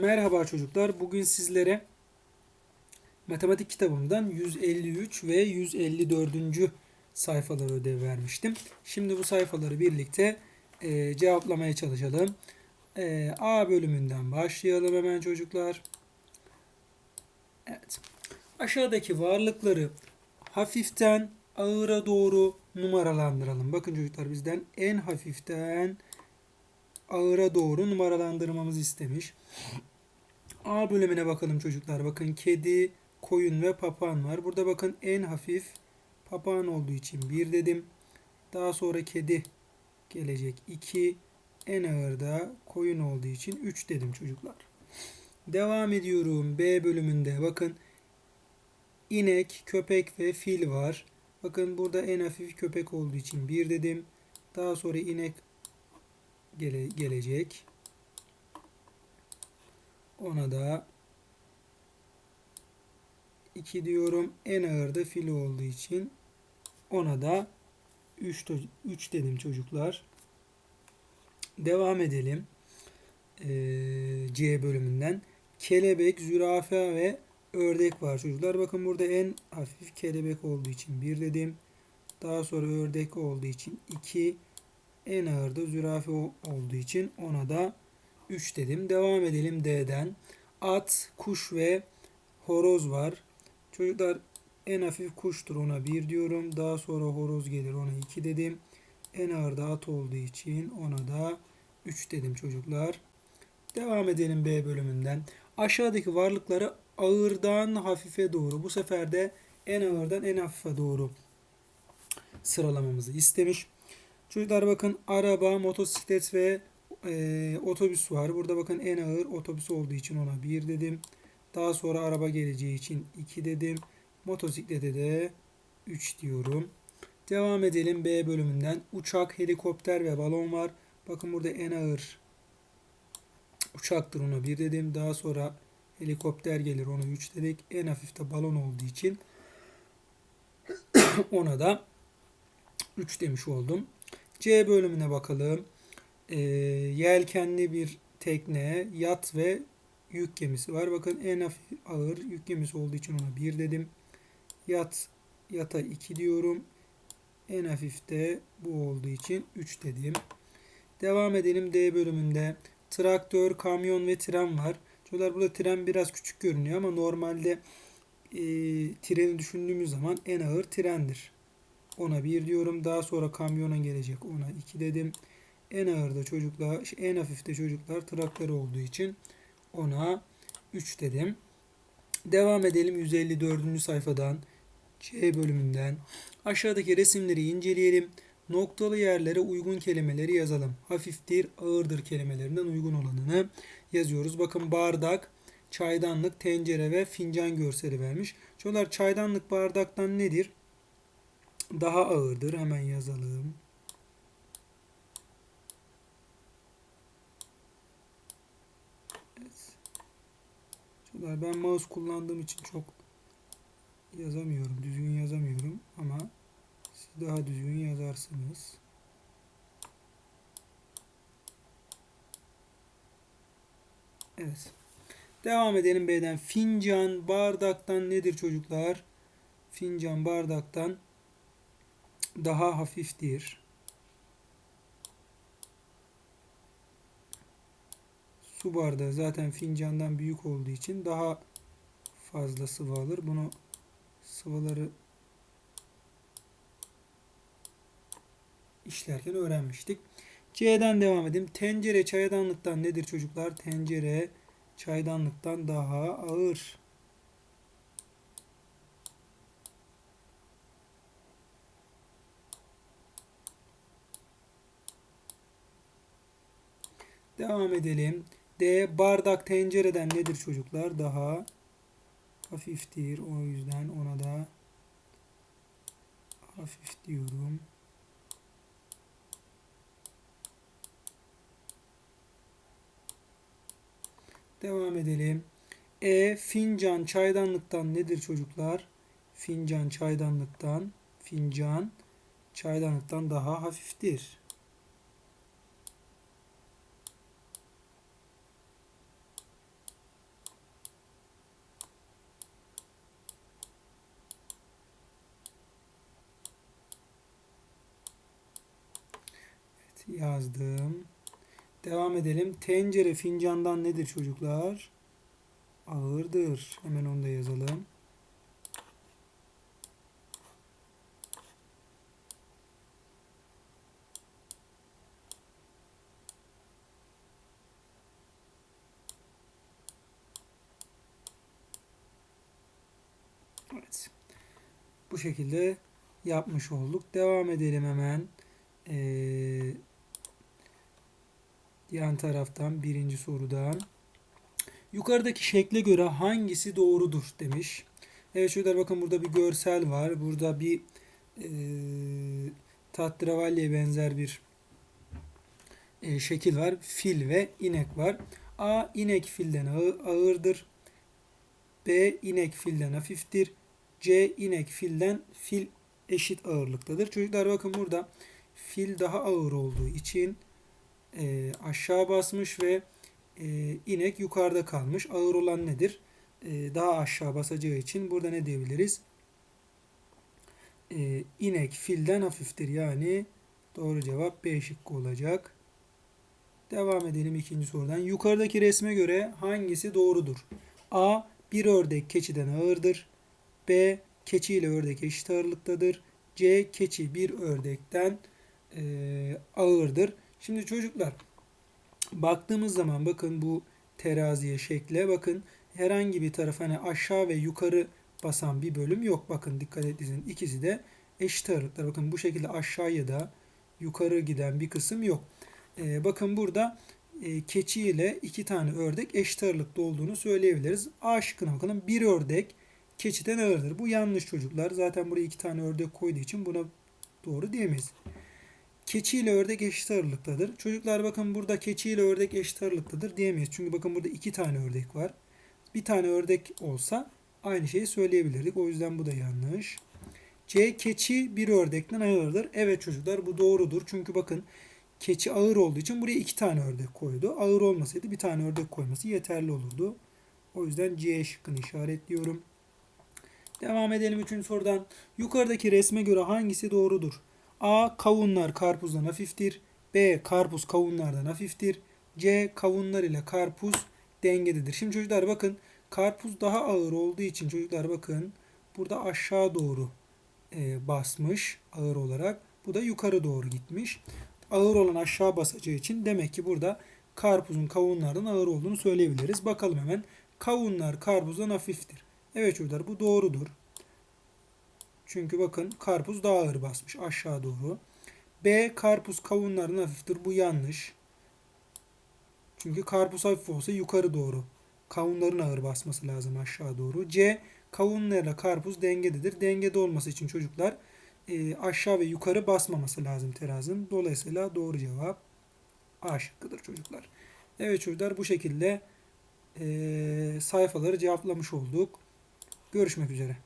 Merhaba çocuklar. Bugün sizlere matematik kitabımdan 153 ve 154. sayfaları ödev vermiştim. Şimdi bu sayfaları birlikte e, cevaplamaya çalışalım. E, A bölümünden başlayalım hemen çocuklar. Evet. Aşağıdaki varlıkları hafiften ağıra doğru numaralandıralım. Bakın çocuklar bizden en hafiften ağıra doğru numaralandırmamızı istemiş. A bölümüne bakalım çocuklar. Bakın kedi, koyun ve papağan var. Burada bakın en hafif papağan olduğu için 1 dedim. Daha sonra kedi gelecek 2. En ağır da koyun olduğu için 3 dedim çocuklar. Devam ediyorum. B bölümünde bakın inek, köpek ve fil var. Bakın burada en hafif köpek olduğu için 1 dedim. Daha sonra inek gele, gelecek. Ona da 2 diyorum. En ağır da fil olduğu için ona da 3 3 dedim çocuklar. Devam edelim. Ee, C bölümünden. Kelebek, zürafa ve ördek var çocuklar. Bakın burada en hafif kelebek olduğu için 1 dedim. Daha sonra ördek olduğu için 2. En ağır da zürafe olduğu için ona da 3 dedim. Devam edelim D'den. At, kuş ve horoz var. Çocuklar en hafif kuştur ona 1 diyorum. Daha sonra horoz gelir ona 2 dedim. En ağır da at olduğu için ona da 3 dedim çocuklar. Devam edelim B bölümünden. Aşağıdaki varlıkları ağırdan hafife doğru. Bu sefer de en ağırdan en hafife doğru sıralamamızı istemiş. Çocuklar bakın araba, motosiklet ve e, otobüs var. Burada bakın en ağır otobüs olduğu için ona 1 dedim. Daha sonra araba geleceği için 2 dedim. Motosiklete de 3 diyorum. Devam edelim B bölümünden. Uçak, helikopter ve balon var. Bakın burada en ağır uçaktır ona 1 dedim. Daha sonra helikopter gelir ona 3 dedik. En hafif de balon olduğu için ona da 3 demiş oldum. C bölümüne bakalım. E, yelkenli bir tekne, yat ve yük gemisi var. Bakın en ağır yük gemisi olduğu için ona 1 dedim. Yat yata 2 diyorum. En hafif de bu olduğu için 3 dedim. Devam edelim D bölümünde. Traktör, kamyon ve tren var. Çocuklar burada tren biraz küçük görünüyor ama normalde e, treni düşündüğümüz zaman en ağır trendir. Ona 1 diyorum. Daha sonra kamyona gelecek. Ona 2 dedim. En ağır da çocuklar, en hafif de çocuklar traktör olduğu için ona 3 dedim. Devam edelim 154. sayfadan C bölümünden. Aşağıdaki resimleri inceleyelim. Noktalı yerlere uygun kelimeleri yazalım. Hafiftir, ağırdır kelimelerinden uygun olanını yazıyoruz. Bakın bardak, çaydanlık, tencere ve fincan görseli vermiş. Çocuklar çaydanlık bardaktan nedir? Daha ağırdır. Hemen yazalım. Evet. Ben mouse kullandığım için çok yazamıyorum. Düzgün yazamıyorum ama siz daha düzgün yazarsınız. Evet. Devam edelim B'den. Fincan bardaktan nedir çocuklar? Fincan bardaktan daha hafiftir. Su bardağı zaten fincandan büyük olduğu için daha fazla sıvı alır. Bunu sıvıları işlerken öğrenmiştik. C'den devam edeyim. Tencere çaydanlıktan nedir çocuklar? Tencere çaydanlıktan daha ağır. Devam edelim. D. Bardak tencereden nedir çocuklar? Daha hafiftir. O yüzden ona da hafif diyorum. Devam edelim. E. Fincan çaydanlıktan nedir çocuklar? Fincan çaydanlıktan fincan çaydanlıktan daha hafiftir. Yazdım. Devam edelim. Tencere fincandan nedir çocuklar? Ağırdır. Hemen onu da yazalım. Evet. Bu şekilde yapmış olduk. Devam edelim hemen. Ee, yan taraftan birinci sorudan. Yukarıdaki şekle göre hangisi doğrudur demiş. Evet şurada bakın burada bir görsel var. Burada bir e, tahterevalliye benzer bir e, şekil var. Fil ve inek var. A inek filden ağır, ağırdır. B inek filden hafiftir. C inek filden fil eşit ağırlıktadır. Çocuklar bakın burada fil daha ağır olduğu için e, aşağı basmış ve e, inek yukarıda kalmış. Ağır olan nedir? E, daha aşağı basacağı için burada ne diyebiliriz? E, inek filden hafiftir. Yani doğru cevap B şıkkı olacak. Devam edelim ikinci sorudan. Yukarıdaki resme göre hangisi doğrudur? A. Bir ördek keçiden ağırdır. B. Keçi ile ördek eşit ağırlıktadır. C. Keçi bir ördekten e, ağırdır. Şimdi çocuklar baktığımız zaman bakın bu teraziye şekle bakın herhangi bir taraf hani aşağı ve yukarı basan bir bölüm yok. Bakın dikkat edin ikisi de eşit ağırlıklar. Bakın bu şekilde aşağıya da yukarı giden bir kısım yok. E, bakın burada e, keçi ile iki tane ördek eşit ağırlıkta olduğunu söyleyebiliriz. A şıkkına bakalım. Bir ördek keçiden ağırdır. Bu yanlış çocuklar. Zaten buraya iki tane ördek koyduğu için buna doğru diyemeyiz. Keçi ile ördek eşit ağırlıktadır. Çocuklar bakın burada keçi ile ördek eşit ağırlıktadır diyemeyiz. Çünkü bakın burada iki tane ördek var. Bir tane ördek olsa aynı şeyi söyleyebilirdik. O yüzden bu da yanlış. C. Keçi bir ördekten ağırdır. Evet çocuklar bu doğrudur. Çünkü bakın keçi ağır olduğu için buraya iki tane ördek koydu. Ağır olmasaydı bir tane ördek koyması yeterli olurdu. O yüzden C şıkkını işaretliyorum. Devam edelim üçüncü sorudan. Yukarıdaki resme göre hangisi doğrudur? A. Kavunlar karpuzdan hafiftir. B. Karpuz kavunlardan hafiftir. C. Kavunlar ile karpuz dengededir. Şimdi çocuklar bakın karpuz daha ağır olduğu için çocuklar bakın burada aşağı doğru e, basmış ağır olarak. Bu da yukarı doğru gitmiş. Ağır olan aşağı basacağı için demek ki burada karpuzun kavunlardan ağır olduğunu söyleyebiliriz. Bakalım hemen. Kavunlar karpuzdan hafiftir. Evet çocuklar bu doğrudur. Çünkü bakın karpuz daha ağır basmış aşağı doğru. B karpuz kavunların hafiftir. Bu yanlış. Çünkü karpuz hafif olsa yukarı doğru. Kavunların ağır basması lazım aşağı doğru. C kavunlarla karpuz dengededir. Dengede olması için çocuklar e, aşağı ve yukarı basmaması lazım terazinin. Dolayısıyla doğru cevap A şıkkıdır çocuklar. Evet çocuklar bu şekilde e, sayfaları cevaplamış olduk. Görüşmek üzere.